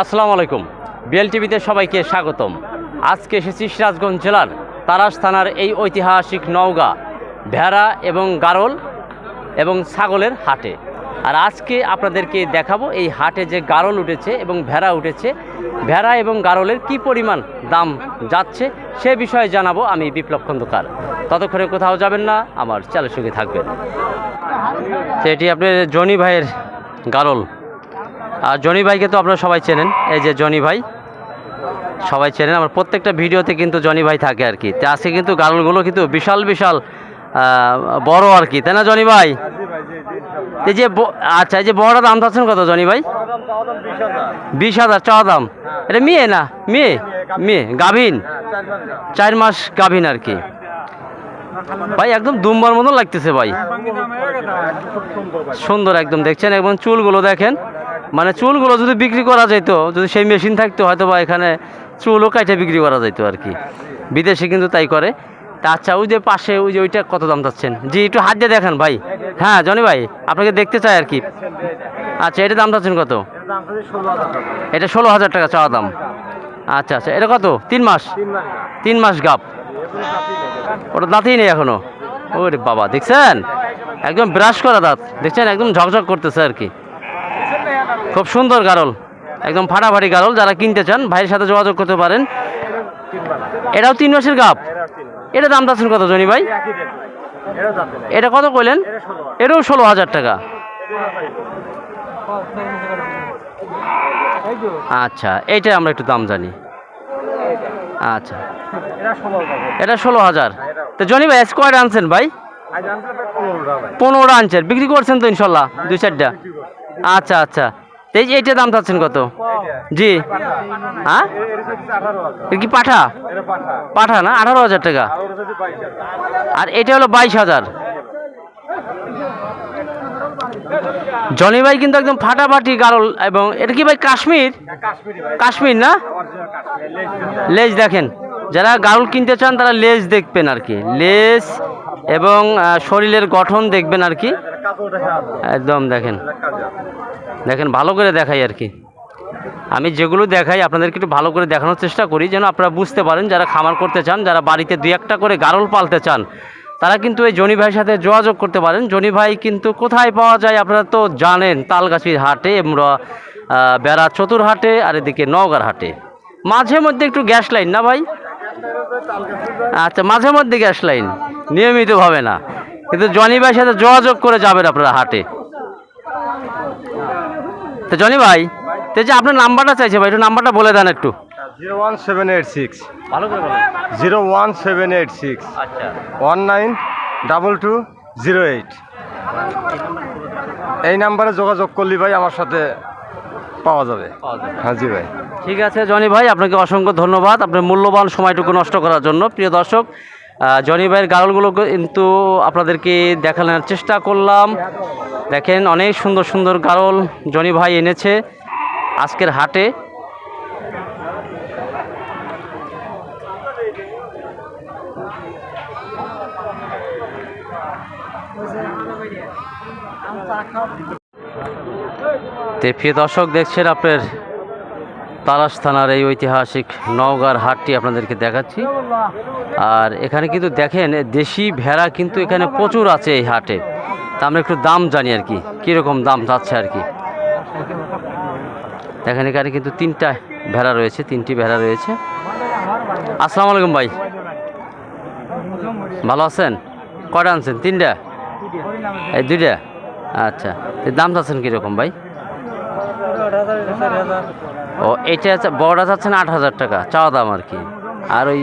আসসালামু আলাইকুম। বিএল টিভিতে সবাইকে স্বাগতম। আজকে এসেছি সিরাজগঞ্জ জেলার তারাস থানার এই ঐতিহাসিক নওগাঁ, ভেড়া এবং গারল এবং ছাগলের হাটে। আর আজকে আপনাদেরকে দেখাবো এই হাটে যে গারল উঠেছে এবং ভেড়া উঠেছে। ভেড়া এবং গারলের কি পরিমাণ দাম যাচ্ছে সে বিষয়ে জানাব আমি বিপ্লব খন্দকার। ততক্ষণে কোথাও যাবেন না, আমার চ্যানেলের সঙ্গে থাকবেন। তো এটি আপনার জনি ভাইয়ের গারল। আর জনি ভাইকে তো আপনারা সবাই চেনেন, এই যে জনি ভাই। সবাই চেনেন, আমার প্রত্যেকটা ভিডিওতে কিন্তু জনি ভাই থাকে আর কি। তো আজকে কিন্তু গালগুলো কিন্তু বিশাল বিশাল বড় আর কি, তাই না জনি ভাই? এই যে আচ্ছা এই যে বড় দাম চাচ্ছেন কত, জনি ভাই? বিশ হাজার, চাওয়া দাম। এটা মেয়ে না? মেয়ে? মেয়ে, গাভিন? চার মাস গাভিন আর কি। ভাই, একদম দুম্বার মতন লাগতেছে ভাই। সুন্দর একদম, দেখছেন? একদম চুলগুলো দেখেন। মানে চুলগুলো যদি বিক্রি করা যেত, যদি সেই মেশিন থাকতো হয়তো বা এখানে চুলও কাইটে বিক্রি করা যেত আর কি। বিদেশে কিন্তু তাই করে। আচ্ছা ওই যে পাশে, ওই যে ওইটা কত দাম চাচ্ছেন? জি, একটু হাত দিয়ে দেখেন ভাই। হ্যাঁ জনি ভাই, আপনাকে দেখতে চাই আর কি। আচ্ছা এটা দাম চাচ্ছেন কত? এটা ষোলো হাজার টাকা চাওয়া দাম। আচ্ছা আচ্ছা এটা কত? তিন মাস? তিন মাস গাপ ওটা দাঁতই নেই এখনও। ওরে বাবা, দেখছেন? একদম ব্রাশ করা দাঁত। দেখছেন? একদম ঝকঝক করতেছে আর কি। খুব সুন্দর গারল। একদম ফাটাফাটি গারল। যারা কিনতে চান, ভাইয়ের সাথে যোগাযোগ করতে পারেন। এটাও তিন মাসের গাপ এটা দাম চাচ্ছেন কত, জনি ভাই? এটা কত কইলেন? এটাও ষোলো হাজার টাকা। আচ্ছা এইটাই আমরা একটু দাম জানি। আচ্ছা। এটা ষোলো হাজার। তো জনি ভাই স্কোয়ার আনছেন ভাই? পনেরোটা আনছেন। বিক্রি করছেন তো ইনশাল্লাহ, দুই চারটা। আচ্ছা আচ্ছা। এই যে এইটার দাম চাচ্ছেন কত? জি। হ্যাঁ? কি পাঠা? পাঠা না? আঠারো হাজার টাকা। আর এটা হলো বাইশ হাজার। জনি ভাই কিন্তু একদম ফাটাফাটি গারল এবং এটা কি ভাই কাশ্মীর? কাশ্মীর না? লেজ দেখেন, যারা গারুল কিনতে চান তারা লেজ দেখবেন আর কি। লেজ এবং শরীরের গঠন দেখবেন আর কি। একদম দেখেন। দেখেন ভালো করে দেখাই আর কি। আমি যেগুলো দেখাই আপনাদেরকে একটু ভালো করে দেখানোর চেষ্টা করি যেন আপনারা বুঝতে পারেন যারা খামার করতে চান যারা বাড়িতে দুই একটা করে গারল পালতে চান তারা কিন্তু এই জনি ভাইয়ের সাথে যোগাযোগ করতে পারেন। জনি ভাই কিন্তু কোথায় পাওয়া যায় আপনারা তো জানেন তালগাছির হাটে আহ, বেড়া চতুর হাটে আর এদিকে নওগাঁর হাটে। মাঝে মধ্যে একটু গ্যাস লাইন না ভাই? আচ্ছা মাঝে মধ্যে গ্যাস লাইন নিয়মিতভাবে না। কিন্তু জনি ভাইয়ের সাথে যোগাযোগ করে যাবেন আপনারা হাটে। তো জনি ভাই তো যে আপনার নাম্বারটা চাইছে ভাই একটু নাম্বারটা বলে দেন একটু। Zero one seven eight six. ভালো করে zero one seven eight six. আচ্ছা। One nine double two zero eight. এই নাম্বারে যোগাযোগ করলি ভাই আমার সাথে পাওয়া যাবে। হ্যাঁ জি ভাই। ঠিক আছে জনি ভাই আপনাকে অসংখ্য ধন্যবাদ আপনার মূল্যবান সময়টুকু নষ্ট করার জন্য। প্রিয় দর্শক জনি ভাইয়ের গাড়লগুলো কিন্তু আপনাদেরকে দেখানোর চেষ্টা করলাম। দেখেন, অনেক সুন্দর সুন্দর গাড়ল জনি ভাই এনেছে আজকের হাটে। তে প্রিয় দর্শক, দেখছেন আপনার তারাস থানার এই ঐতিহাসিক নওগাঁর হাটটি আপনাদেরকে দেখাচ্ছি। আর এখানে কিন্তু দেখেন, দেশি ভেড়া কিন্তু এখানে প্রচুর আছে এই হাটে। তা আমরা একটু দাম জানি আর কি। কীরকম দাম যাচ্ছে আর কি। দেখেন, এখানে কিন্তু তিনটা ভেড়া রয়েছে, তিনটি ভেড়া রয়েছে। আসসালামু আলাইকুম ভাই। ভালো আছেন? কটা আনছেন? তিনটা? এই দুইটা? আচ্ছা দাম চাচ্ছেন কীরকম ভাই? ও, এটা বড়টা চাচ্ছেন আট হাজার টাকা, চাওয়া দাম আর কি। আর ওই,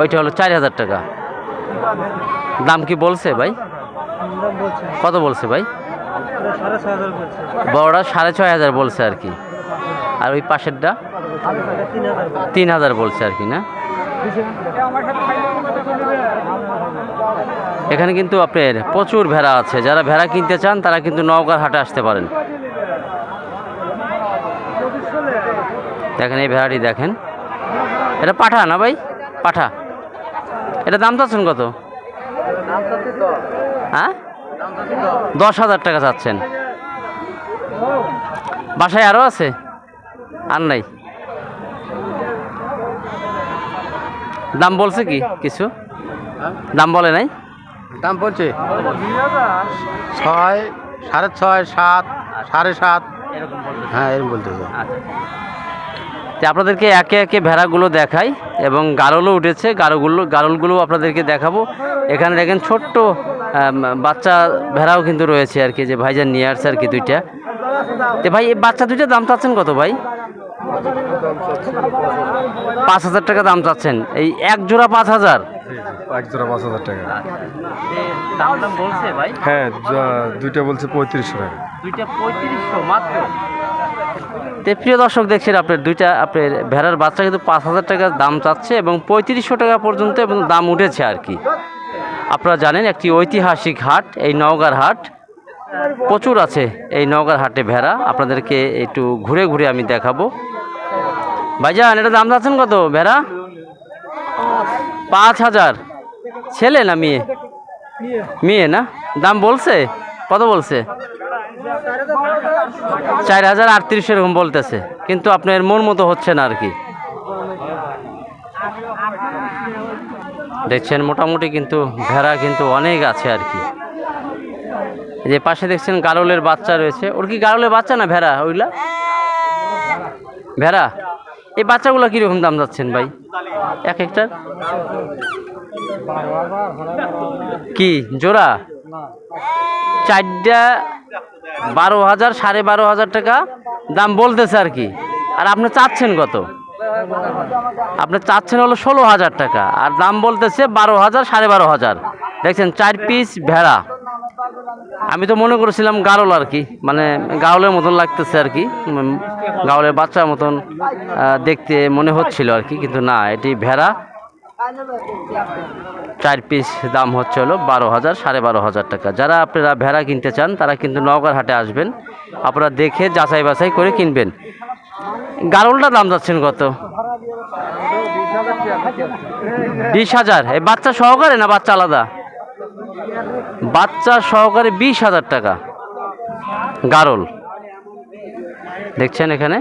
ওইটা হলো চার হাজার টাকা। দাম কি বলছে ভাই? কত বলছে ভাই? বড়টা সাড়ে ছয় হাজার বলছে আর কি। আর ওই পাশেরটা? তিন হাজার বলছে আর কি না? এখানে কিন্তু আপনার প্রচুর ভেড়া আছে। যারা ভেড়া কিনতে চান তারা কিন্তু নওগাঁর হাটে আসতে পারেন। দেখেন এই ভেড়াটি দেখেন। এটা পাঠা না ভাই? পাঠা। এটা দাম চাচ্ছেন কত? হ্যাঁ? দশ হাজার টাকা চাচ্ছেন। বাসায় আরও আছে? আর নাই। দাম বলছে কি কিছু? দাম বলে নাই? দাম বলছে ছয় সাড়ে ছয় সাত সাড়ে সাত। হ্যাঁ এরকম বলতে তো আপনাদেরকে একে একে ভেড়াগুলো দেখাই এবং গারলও উঠেছে। গারলগুলো গারলগুলো আপনাদেরকে দেখাবো। এখানে দেখেন ছোট্ট বাচ্চা ভেড়াও কিন্তু রয়েছে আর কি যে ভাইজান নিয়ে আসছে আর কি দুইটা। তো ভাই এই বাচ্চা দুইটা দাম চাচ্ছেন কত ভাই? পাঁচ হাজার টাকা দাম চাচ্ছেন। এই এক জোড়া পাঁচ হাজার? এক জোড়া পাঁচ হাজার টাকা। হ্যাঁ দুইটা বলছে পঁয়ত্রিশশো টাকা। দুইটা পঁয়ত্রিশশো মাত্র? তে প্রিয় দর্শক দেখছেন আপনার দুইটা আপনার ভেড়ার বাচ্চা কিন্তু পাঁচ হাজার টাকা দাম চাচ্ছে এবং পঁয়ত্রিশশো টাকা পর্যন্ত এবং দাম উঠেছে আর কি। আপনারা জানেন একটি ঐতিহাসিক হাট, এই নওগাঁর হাট। প্রচুর আছে এই নওগাঁর হাটে ভেড়া। আপনাদেরকে একটু ঘুরে ঘুরে আমি দেখাবো। ভাইজান, এটা দাম যাচ্ছেন কত ভেড়া? পাঁচ হাজার। ছেলে না মেয়ে? মেয়ে না? দাম বলছে? কত বলছে? চার হাজার আটত্রিশ এরকম বলতেছে। কিন্তু আপনার মন মতো হচ্ছে না আর কি। দেখছেন, মোটামুটি কিন্তু ভেড়া কিন্তু অনেক আছে আর কি। যে পাশে দেখছেন গারলের বাচ্চা রয়েছে। ওর কি গারলের বাচ্চা না ভেড়া ওইগুলা? ভেড়া? এই বাচ্চাগুলো কীরকম দাম যাচ্ছেন ভাই? এক একটার কি, জোড়া? চারটা বারো হাজার, সাড়ে বারো হাজার টাকা? দাম বলতেছে আর কি। আর আপনি চাচ্ছেন কত? আপনি চাচ্ছেন হলো ষোলো হাজার টাকা, আর দাম বলতেছে বারো হাজার, সাড়ে বারো হাজার। দেখছেন, চার পিস ভেড়া। আমি তো মনে করেছিলাম গারল আর কি মানে গাউলের মতন লাগতেছে আর কি গাউলের বাচ্চার মতন দেখতে মনে হচ্ছিল আর কি, কিন্তু না, এটি ভেড়া। চার পিস দাম হচ্ছে হলো বারো হাজার, সাড়ে বারো হাজার টাকা। যারা আপনারা ভেড়া কিনতে চান, তারা কিন্তু নওগাঁর হাটে আসবেন। আপনারা দেখে যাচাই বাছাই করে কিনবেন। গারলটা দাম যাচ্ছেন কত? বিশ হাজার। এই বাচ্চা সহকারে না বাচ্চা আলাদা? বাচ্চা সহকারে বিশ হাজার টাকা। গারল। দেখছেন এখানে?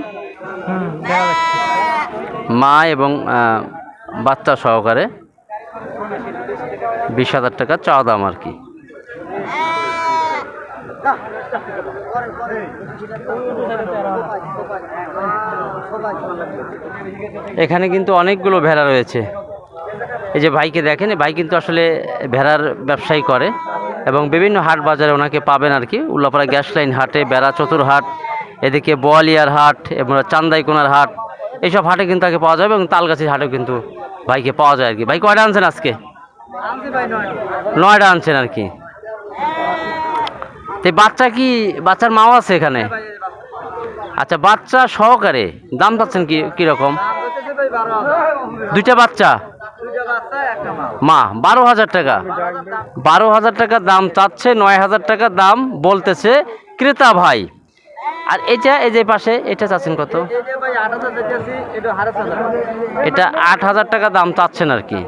মা এবং বাচ্চা সহকারে বিশ হাজার টাকা চাওয়া দাম আর কি। এখানে কিন্তু অনেকগুলো ভেড়া রয়েছে। এই যে ভাইকে দেখেন এই ভাই কিন্তু আসলে ভেড়ার ব্যবসায়ী করে এবং বিভিন্ন হাট বাজারে ওনাকে পাবেন আর কি। উল্লাপাড়া গ্যাস লাইন হাটে বেড়া চতুর হাট এদিকে বোয়ালিয়ার হাট এবং চান্দাইকোনার হাট এইসব হাটে কিন্তু তাকে পাওয়া যাবে এবং তালগাছির হাটেও কিন্তু ভাইকে পাওয়া যায় আর কি। ভাই কয়টা আনছেন আজকে? নয়টা আনছেন আর কি। তো বাচ্চা কি, বাচ্চার মাও আছে এখানে? আচ্ছা বাচ্চা সহকারে দাম পাচ্ছেন কি, কীরকম? দুইটা বাচ্চা? মা, বারো হাজার টাকা। বারো হাজার টাকা দাম চাচ্ছে, নয় হাজার টাকা দাম বলতেছে ক্রেতা ভাই। আর এটা এই যে পাশে, এটা চাচ্ছেন কত? এটা আট হাজার টাকা দাম চাচ্ছেন আর কি।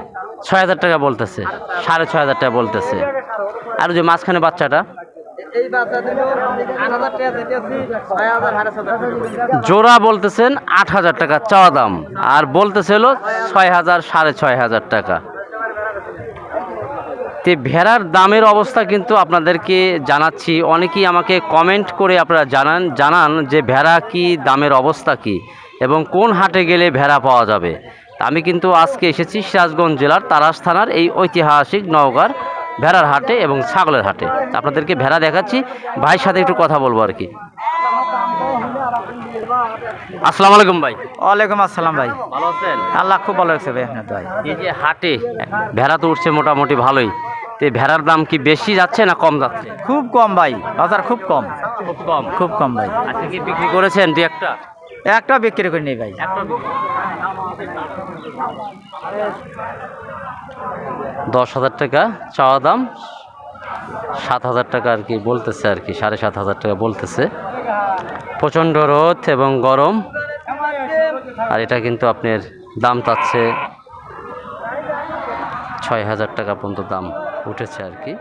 ছয় হাজার টাকা বলতেছে, সাড়ে ছয় হাজার টাকা বলতেছে। আর ওই যে মাঝখানে বাচ্চাটা? জোড়া বলতেছেন আট হাজার টাকা চাওয়া দাম, আর বলতেছে হলো ছয় হাজার, সাড়ে ছয় হাজার টাকা। তে ভেড়ার দামের অবস্থা কিন্তু আপনাদেরকে জানাচ্ছি, অনেকেই আমাকে কমেন্ট করে আপনারা জানান জানান যে ভেড়া কি, দামের অবস্থা কি, এবং কোন হাটে গেলে ভেড়া পাওয়া যাবে। আমি কিন্তু আজকে এসেছি সিরাজগঞ্জ জেলার তারাস থানার এই ঐতিহাসিক নওগাঁর ভেড়ার হাটে এবং ছাগলের হাটে। আপনাদেরকে ভেড়া দেখাচ্ছি ভাইয়ের সাথে একটু কথা বলব আর কি। আসসালামু আলাইকুম ভাই। ওয়ালাইকুম আসসালাম ভাই। ভালো আছেন? আল্লাহ খুব ভালো লাগছে ভাই আপনার ভাই এই যে হাটে ভেড়া তো উঠছে মোটামুটি ভালোই। তো ভেড়ার দাম কি বেশি যাচ্ছে না কম যাচ্ছে? খুব কম ভাই বাজার খুব কম। খুব কম। খুব কম ভাই। আজকে কি বিক্রি করেছেন দু একটা? একটা বিক্রি করে নেই ভাই দশ হাজার টাকা চাওয়া দাম, সাত হাজার টাকা আর কি বলতেছে আর কি, সাড়ে সাত হাজার টাকা বলতেছে। প্রচণ্ড রোদ এবং গরম, আর এটা কিন্তু আপনার দাম চাচ্ছে ছয় হাজার টাকা পর্যন্ত দাম উঠেছে আর কি।